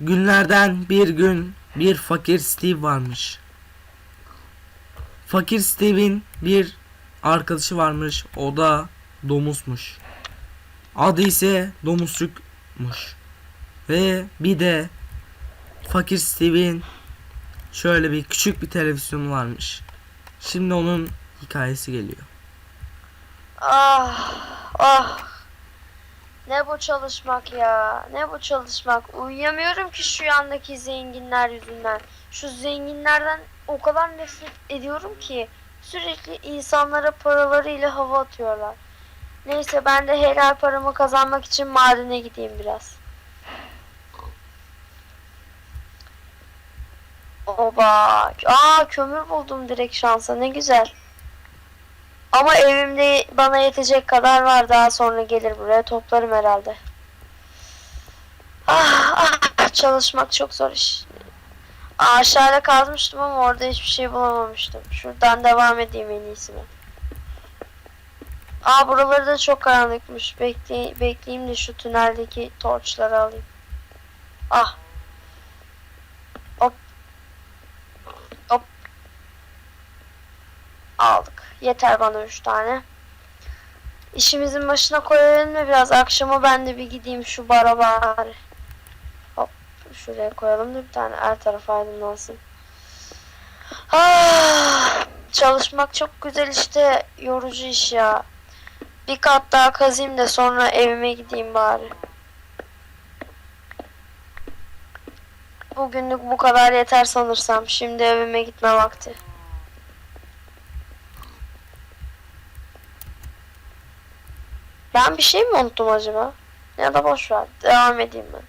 Günlerden bir gün bir fakir Steve varmış. Fakir Steve'in bir arkadaşı varmış. O da domuzmuş. Adı ise domuzcukmuş. Ve bir de fakir Steve'in şöyle bir küçük bir televizyonu varmış. Şimdi onun hikayesi geliyor. Ah ah. Ne bu çalışmak ya? Ne bu çalışmak? Uyuyamıyorum ki şu yandaki zenginler yüzünden. Şu zenginlerden o kadar nefret ediyorum ki sürekli insanlara paralarıyla hava atıyorlar. Neyse ben de helal paramı kazanmak için madene gideyim biraz. Oba. Aa kömür buldum direkt şansa. Ne güzel. Ama evimde bana yetecek kadar var. Daha sonra gelir buraya toplarım herhalde. Ah, ah, çalışmak çok zor iş. Aşağıda kazmıştım ama orada hiçbir şey bulamamıştım. Şuradan devam edeyim en iyisi ben. Aa buraları da çok karanlıkmış. Bekle bekleyeyim de şu tüneldeki torçları alayım. Ah. Hop. Hop. Aldık. Yeter bana üç tane. İşimizin başına koyalım mı biraz? Akşama ben de bir gideyim şu bara bari. Hop. Şuraya koyalım da bir tane her taraf aydınlansın. Ah, çalışmak çok güzel işte. Yorucu iş ya. Bir kat daha kazayım da sonra evime gideyim bari. Bugünlük bu kadar yeter sanırsam. Şimdi evime gitme vakti. Ben bir şey mi unuttum acaba? Ya da boş ver. Devam edeyim ben.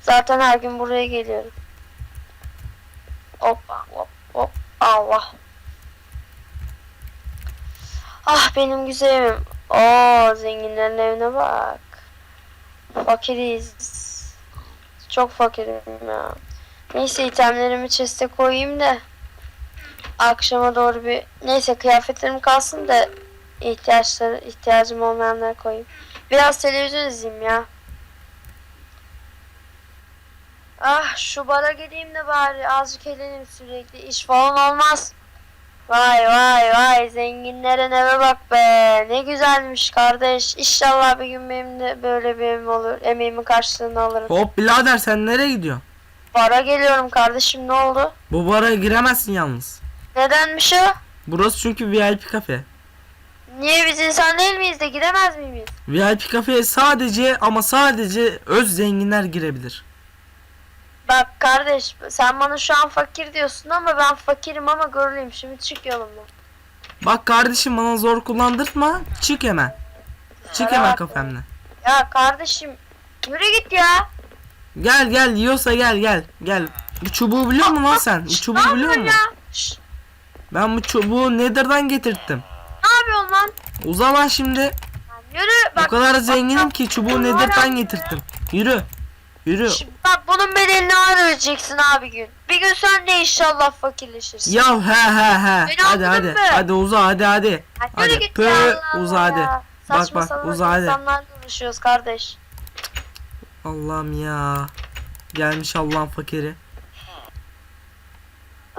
Zaten her gün buraya geliyorum. Hoppa hop hop. Allah. Ah benim güzel evim. Oo zenginlerin evine bak. Fakiriz. Çok fakirim ya. Neyse itemlerimi chest'e koyayım da. Akşama doğru bir... Neyse kıyafetlerim kalsın da ihtiyaçları ihtiyacım olmayanları koyayım. Biraz televizyon izleyeyim ya. Ah şu bara gideyim de bari azıcık eğleneyim sürekli. İş falan olmaz. Vay vay vay zenginlerin eve bak be. Ne güzelmiş kardeş. İnşallah bir gün benim de böyle bir evim olur. Emeğimin karşılığını alırım. Hop birader sen nereye gidiyorsun? Bara geliyorum kardeşim ne oldu? Bu bara giremezsin yalnız. Nedenmiş o? Burası çünkü VIP kafe. Niye biz insan değil miyiz de gidemez miyiz? VIP kafeye sadece ama sadece öz zenginler girebilir. Bak kardeş sen bana şu an fakir diyorsun ama ben fakirim ama görüleyim. Şimdi çık yolumdan. Bak kardeşim bana zor kullandırtma. Çık hemen. Çık hemen kafemden. Ya kardeşim yürü git ya. Gel gel yiyorsa gel gel gel. Bu çubuğu biliyor musun lan sen? Bu çubuğu biliyor musun? ya? Şşt, Ben bu çubuğu Nether'dan getirttim. Yapıyorsun lan? O zaman şimdi Yürü bak. o kadar bak, zenginim bak, ki çubuğu bak, bak. getirttim. Yürü. Yürü. Şşt, Bak bunun bedelini ödeyeceksin abi gün. Bir gün sen de inşallah fakirleşirsin. Ya he he he. Beni Hadi hadi. mı? Hadi uza hadi hadi. Hadi, hadi, git pö, ya uza hadi. ya. Bak, Saçma bak, sapan uza hadi. insanlarla uğraşıyoruz kardeş. Allah'ım ya. Gelmiş Allah'ın fakiri.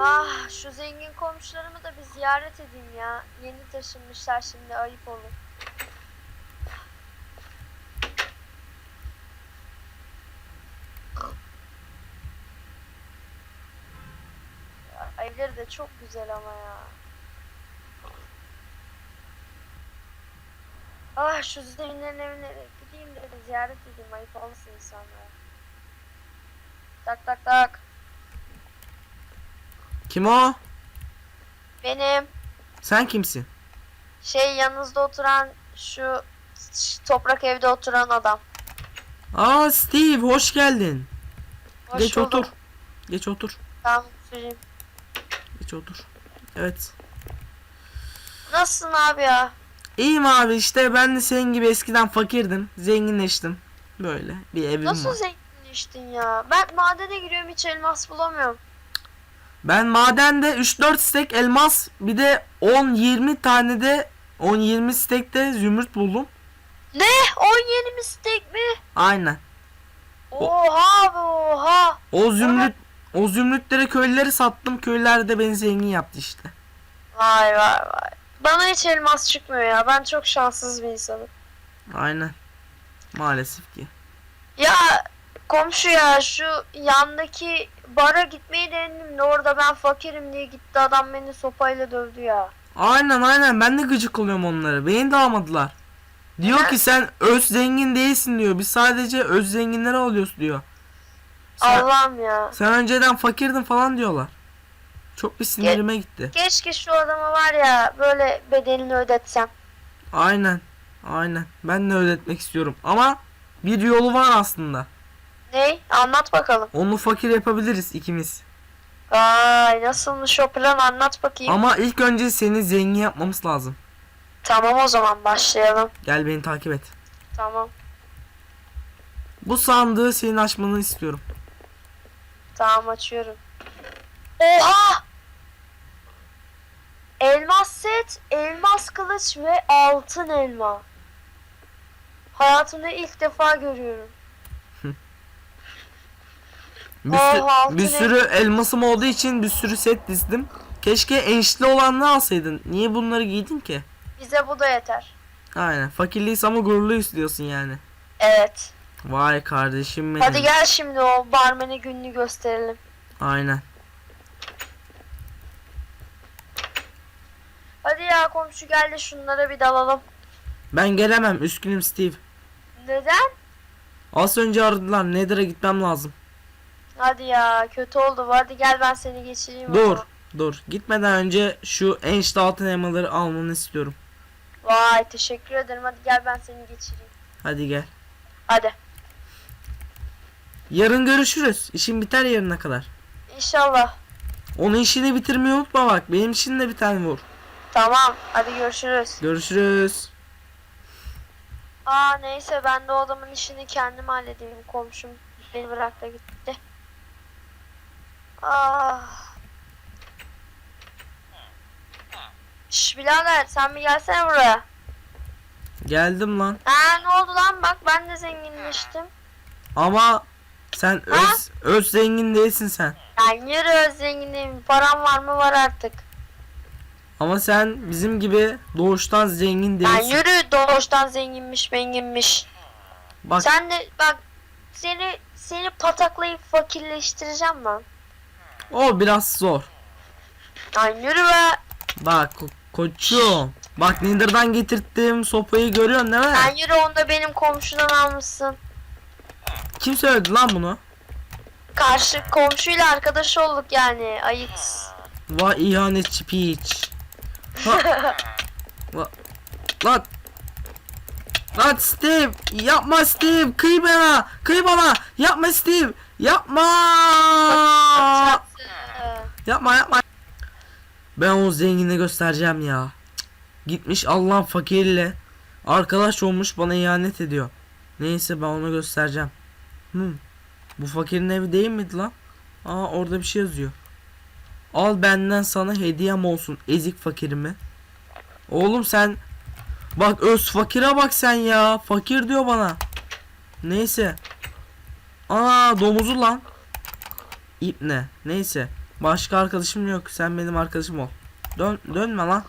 Ah şu zengin komşularımı da bir ziyaret edeyim ya. Yeni taşınmışlar şimdi ayıp olur. Ya, Evleri de çok güzel ama ya. Ah şu zenginlerin evine gideyim de ziyaret edeyim ayıp olmasın insanlara. Tak tak tak. Kim o? Benim. Sen kimsin? Şey yanınızda oturan şu ş- toprak evde oturan adam. Aa Steve hoş geldin. Hoş Geç buldum. otur. Geç otur. Tamam süreyim. Geç otur. Evet. Nasılsın abi ya? İyiyim abi işte ben de senin gibi eskiden fakirdim. Zenginleştim. Böyle bir evim Nasıl var. zenginleştin ya? Ben madene giriyorum hiç elmas bulamıyorum. Ben madende 3-4 stek elmas bir de 10-20 tane de 10-20 stek de zümrüt buldum. Ne? 17 mistek mi? Aynen. Oha be oha. O zümrüt o zümrütlere köylüleri sattım. Köylüler de beni zengin yaptı işte. Vay vay vay. Bana hiç elmas çıkmıyor ya. Ben çok şanssız bir insanım. Aynen. Maalesef ki. Ya komşu ya şu yandaki bara gitmeyi denedim de orada ben fakirim diye gitti adam beni sopayla dövdü ya. Aynen aynen ben de gıcık oluyorum onlara. Beni de almadılar. Diyor ki sen öz zengin değilsin diyor. Biz sadece öz zenginlere oluyoruz diyor. Sen, Allah'ım ya. sen önceden fakirdin falan diyorlar. Çok bir sinirime gitti. Keşke şu adama var ya böyle bedelini ödetsem. Aynen. Aynen. Ben de ödetmek istiyorum. Ama bir yolu var aslında. Ney? Anlat bakalım. Onu fakir yapabiliriz ikimiz. Vay nasılmış o plan anlat bakayım. Ama ilk önce seni zengin yapmamız lazım. Tamam o zaman başlayalım. Gel beni takip et. Tamam. Bu sandığı senin açmanı istiyorum. Tamam açıyorum. Oha! Elmas set, elmas kılıç ve altın elma. Hayatımda ilk defa görüyorum. Bir, sü- Oh, altın bir sürü elmasım olduğu için bir sürü set dizdim. Keşke enişli olanını alsaydın. Niye bunları giydin ki? Bize bu da yeter. Aynen. Fakirliyiz ama gururluyuz diyorsun yani. Evet. Vay kardeşim benim. Hadi gel şimdi o barmene gününü gösterelim. Aynen. Hadi ya komşu gel de şunlara bir dalalım. Ben gelemem. Üzgünüm Steve. Neden? Az önce aradılar. Nether'a gitmem lazım. Hadi ya kötü oldu. Hadi gel ben seni geçireyim. Dur. zaman. Dur. Gitmeden önce şu enişte altın elmaları almanı istiyorum. Vay teşekkür ederim. Hadi gel ben seni geçireyim. Hadi gel. Hadi. Yarın görüşürüz. İşin biter yarına kadar. İnşallah. Onun işini bitirmeyi unutma bak. Benim işini de bir tane vur. Tamam. Hadi görüşürüz. Görüşürüz. Aa neyse ben de o adamın işini kendim halledeyim. Komşum beni bıraktı gitti. Ah. Şş birader sen bir gelsene buraya. Geldim lan. Ha ne oldu lan bak ben de zenginleştim. Ama sen Ha? öz, öz zengin değilsin sen. Ben yürü zenginim. Param var mı var artık. Ama sen bizim gibi doğuştan zengin Ben değilsin. yürü doğuştan zenginmiş benginmiş. Bak Sen de bak seni seni pataklayıp fakirleştireceğim lan. O biraz zor. Lan yürü be. Bak ko- koçum. Bak Nether'dan getirttiğim sopayı görüyorsun değil mi? Sen yürü onu da benim komşudan almışsın. Kim söyledi lan bunu? Karşı komşuyla arkadaş olduk yani. Ayıp. Vay ihanetçi piç. Ha. La- Lan. Lan Steve. Yapma Steve. Kıy bana. Kıy bana. Yapma Steve. Yapma. Yapma yapma. Ben o zengine göstereceğim ya. Gitmiş Allah'ın fakirle arkadaş olmuş bana ihanet ediyor. Neyse ben ona göstereceğim. Hmm. Bu fakirin evi değil miydi lan? Aa orada bir şey yazıyor. Al benden sana hediyem olsun ezik fakirimi. Oğlum sen bak öz fakire bak sen ya. Fakir diyor bana. Neyse. Aa domuzu lan. İp ne? Neyse. Başka arkadaşım yok. Sen benim arkadaşım ol. Dön dönme lan.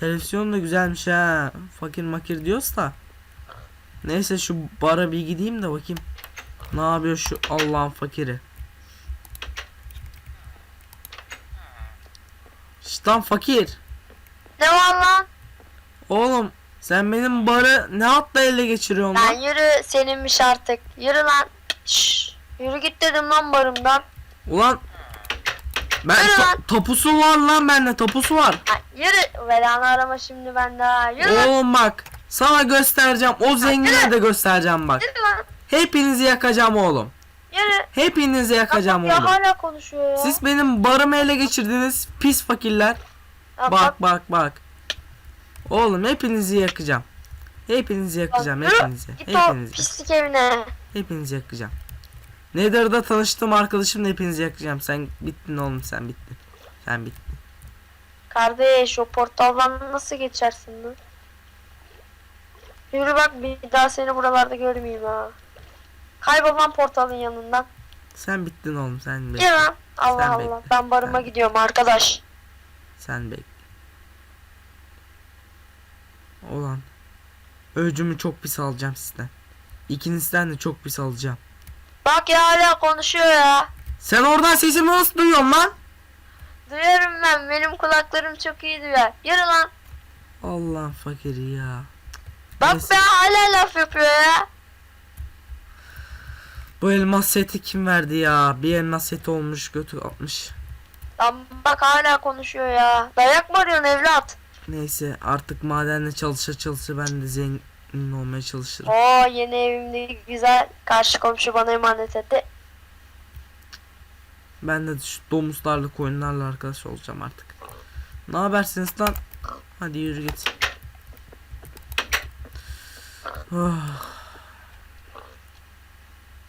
Televizyon da güzelmiş ha. Fakir makir diyoruz da. Neyse şu bara bir gideyim de bakayım. Ne yapıyor şu Allah'ın fakiri? Şşt lan fakir. Ne var lan? Oğlum sen benim barı ne atla ele geçiriyorsun Lan lan? yürü seninmiş artık. Yürü lan. Şşş. Yürü git dedim lan barımdan. Ulan ben Yürü lan. tapusu var lan bende tapusu var. Lan yürü. Belanı arama şimdi ben daha. Yürü lan. Oğlum bak sana göstereceğim o zengine de göstereceğim bak. Yürü lan. Hepinizi yakacağım oğlum. Yürü. Hepinizi yakacağım ya oğlum. hala konuşuyor ya. Siz benim barımı ele geçirdiniz pis fakirler. Ya Bak bak bak. Oğlum hepinizi yakacağım. Hepinizi yakacağım Yürü, hepinizi. Git o Hepinizi. pislik evine. Hepinizi yakacağım. Nether'da tanıştığım arkadaşımla hepinizi yakacağım. Sen bittin oğlum sen bittin. Sen bittin. Kardeş o portaldan nasıl geçersin lan? Yürü bak bir daha seni buralarda görmeyeyim ha. Kaybol lan portalın yanından. Sen bittin oğlum sen bekle. Lan. Allah Sen Allah. bekle. Ben barıma Sen- gidiyorum arkadaş. Sen bekle. Ulan. Öcümü çok pis alacağım sizden. İkinizden de çok pis alacağım. Bak ya hala konuşuyor ya. Sen oradan sesimi nasıl duyuyorsun lan? Duyarım ben. Benim kulaklarım çok iyi duyar. Yürü lan. Allah'ın fakiri ya. Bak Neyse. be hala laf yapıyor ya. Bu elmas seti kim verdi ya? Bir elmas seti olmuş götü atmış. Lan bak hala konuşuyor ya. Dayak mı arıyorsun evlat? Neyse artık madenle çalışa çalışa ben de zengin olmaya çalışırım. Oo yeni evimde güzel. Karşı komşu bana emanet etti. Ben de şu domuzlarla koyunlarla arkadaş olacağım artık. Ne habersiniz lan? Hadi yürü git. Ah.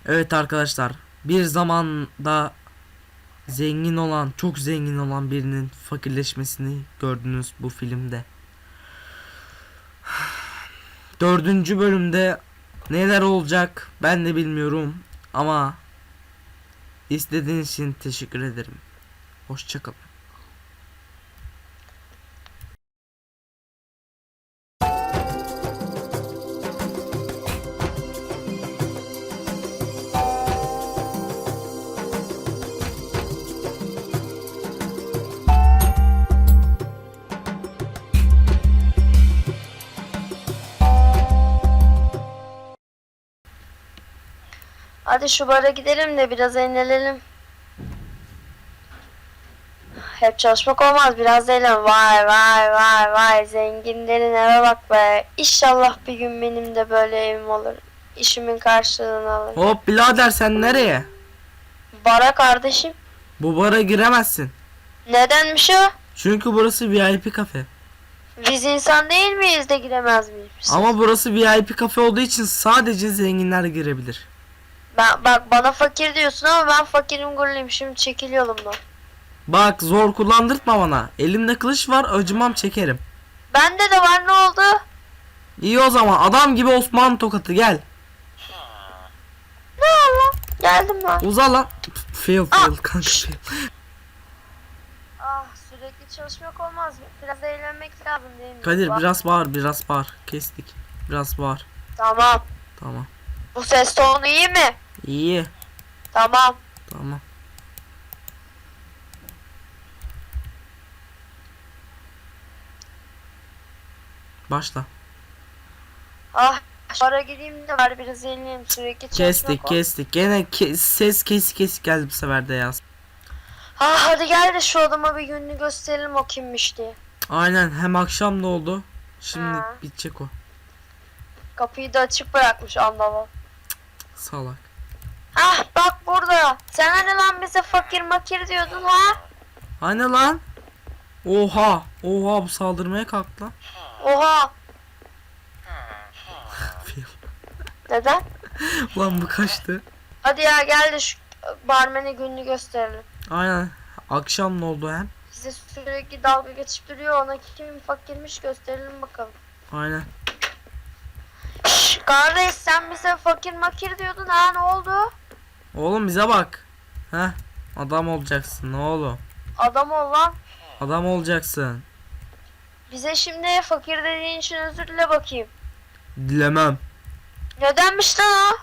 Evet arkadaşlar. Bir zamanda zengin olan, çok zengin olan birinin fakirleşmesini gördünüz bu filmde. Dördüncü bölümde neler olacak ben de bilmiyorum ama İzlediğiniz için teşekkür ederim. Hoşçakalın. Hadi şu bara gidelim de biraz eğlenelim. Hep çalışmak olmaz biraz eğlen. Vay vay vay vay zenginlerin eve bak be. İnşallah bir gün benim de böyle evim olur. İşimin karşılığını alırım. Hop birader sen nereye? Bara kardeşim. Bu bara giremezsin. Nedenmiş o? Çünkü burası VIP kafe. Biz insan değil miyiz de giremez miyiz? Ama burası VIP kafe olduğu için sadece zenginler girebilir. Ben, bak bana fakir diyorsun ama ben fakirim gulluyum. Şimdi çekil yolumdan. Bak zor kullandırtma bana. Elimde kılıç var acımam çekerim. Bende de var ne oldu? İyi o zaman adam gibi Osman tokatı gel. Ne Allah? Geldim lan. Uza lan. Fail fail kanka fail. Ah sürekli çalışmak olmaz mı? Biraz eğlenmek lazım değil mi? Kadir Bak, biraz bağır biraz bağır. Kestik. Biraz bağır. Tamam. Tamam. Bu ses tonu iyi mi? İyi. Tamam. Tamam. Başla. Ah sonra gideyim de bari biraz eğleneyim. Sürekli Kestik ol- kestik. Gene ke- ses kesik kesik geldi bu sefer de ya. Ah hadi gel de şu adama bir gününü gösterelim o kimmiş diye. Aynen hem akşam da oldu. Şimdi Ha. bitecek o. Kapıyı da açık bırakmış anlamam. Salak. Ah bak burada. Sen hani lan bize fakir makir diyordun ha? Hani lan? Oha. Oha bu saldırmaya kalktı lan. Oha. Neden? Lan bu kaçtı. Hadi ya gel de şu barmene gününü gösterelim. Aynen. Akşam ne oldu hem? Bize sürekli dalga geçip duruyor. Ona kim fakirmiş gösterelim bakalım. Aynen. Şşş kardeş sen bize fakir makir diyordun ha ne oldu? Oğlum bize bak. Heh. Adam olacaksın ne oğlum. Adam ol lan. Adam olacaksın. Bize şimdi fakir dediğin için özür dile bakayım. Dilemem. Nedenmiş lan o?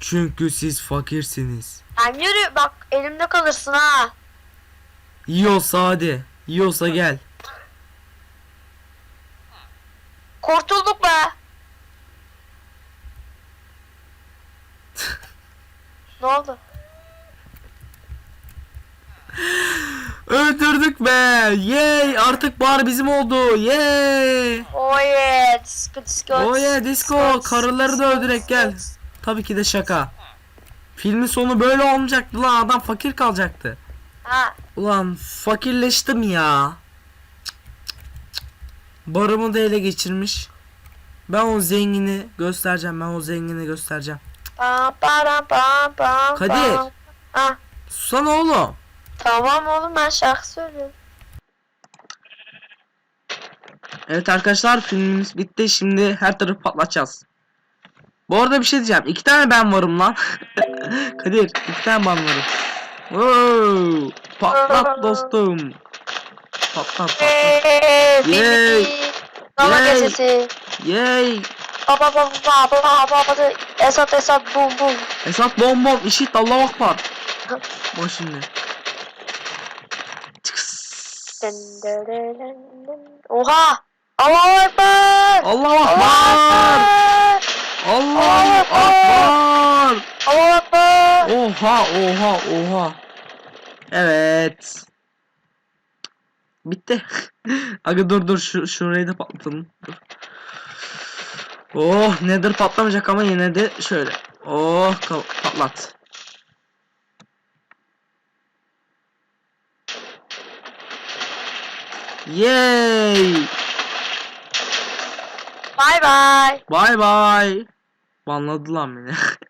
Çünkü siz fakirsiniz. Lan yürü bak elimde kalırsın ha. İyi olsa hadi. İyi olsa gel. Kurtulduk be. ne oldu? Öldürdük be. Yay artık bar bizim oldu. Yay. Oh yeah disco disco. Oh yeah, disco. Karıları da öldürek, gel. Tabii ki de şaka. Filmin sonu böyle olmayacaktı lan adam fakir kalacaktı. Ha Ulan fakirleştim ya. Cık, cık, cık. Barımı da ele geçirmiş. Ben o zengini göstereceğim. Ben o zengini göstereceğim. Kadir. Ha Susana oğlum. tamam oğlum ben şarkı söylüyorum. Evet arkadaşlar filmimiz bitti. Şimdi her tarafı patlatacağız. Bu arada bir şey diyeceğim. İki tane ben varım lan. Kadir iki tane ben varım. Wow. Patlat dostum. Patlat patlat. Yay. Yay. Yay. Baba baba baba baba baba. Esat Esat bum bum. Esat bom bom işit Allah akbar. Bak şimdi. Oha! Allahu Ekber! Allah akbar. Allah akbar. Allahu Ekber! Oha oha oha. Evet. Bitti. Aga dur dur şu şurayı da patlatalım. Dur. Oh nedir patlamayacak ama yine de şöyle. Oh patlat. Yay! Bye bye. Bye bye. Banladı lan beni.